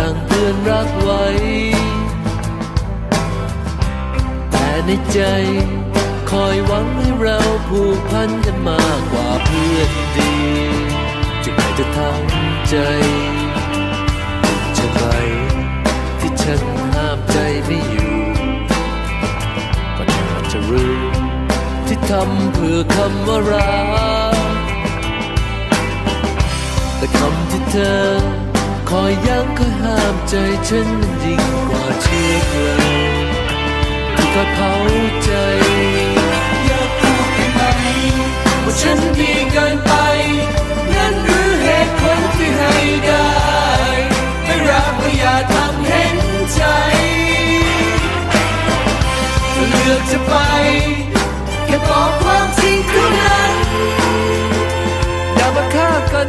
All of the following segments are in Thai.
ดังเพื่อนรักไว้ แต่ในใจคอยหวังให้เราผูกพันกันมากกว่าเพื่อนดีจึงไม่จะทำใจใช่ไหมที่ฉันห้ามใจไม่อยู่ก็น่าจะรู้ที่ทำเพื่อคำว่ารัก เธอ คอยย้ำคอยห้ามใจฉันมันยิ่งกว่าเชื้อเพลิงที่คอยเผาใจ อยากพูดได้ไหมว่าฉันดีเกินไปนั่นหรือเหตุผลที่ให้ได้ไม่รักก็อย่าทำเห็นใจเลือกจะไปแค่บอกความจริงเท่านั้นอย่ามาฆ่ากัน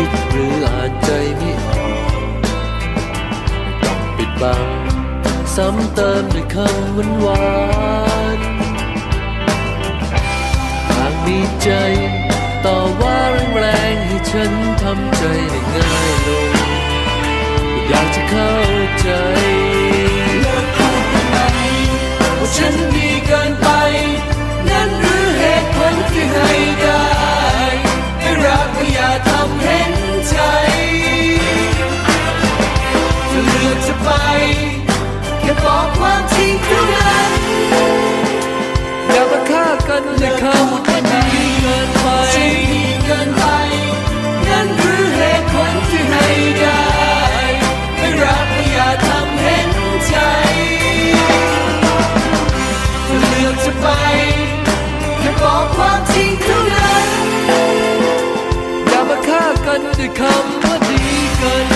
คิดหรืออ่านใจไม่ออกต้องปิดบัง ซ้ำเติมด้วยคำหวานหวานหากมีใจ ต่อว่าแรงๆให้ฉันทำใจได้ง่ายลง อยากจะเข้าใจ แค่บอกความจริงเท่านั้นอย่ามาฆ่ากันเลยคำว่านดีเกินไปดีเกินไป นั่นคือเหตุผลที่ให้ได้ ไม่รักไม่อย่าทำเห็นใจจะเลือกจะไปแค่บอกความจริงเท่านั้นอย่ามาฆ่ากันด้วยคำว่าดีเกิน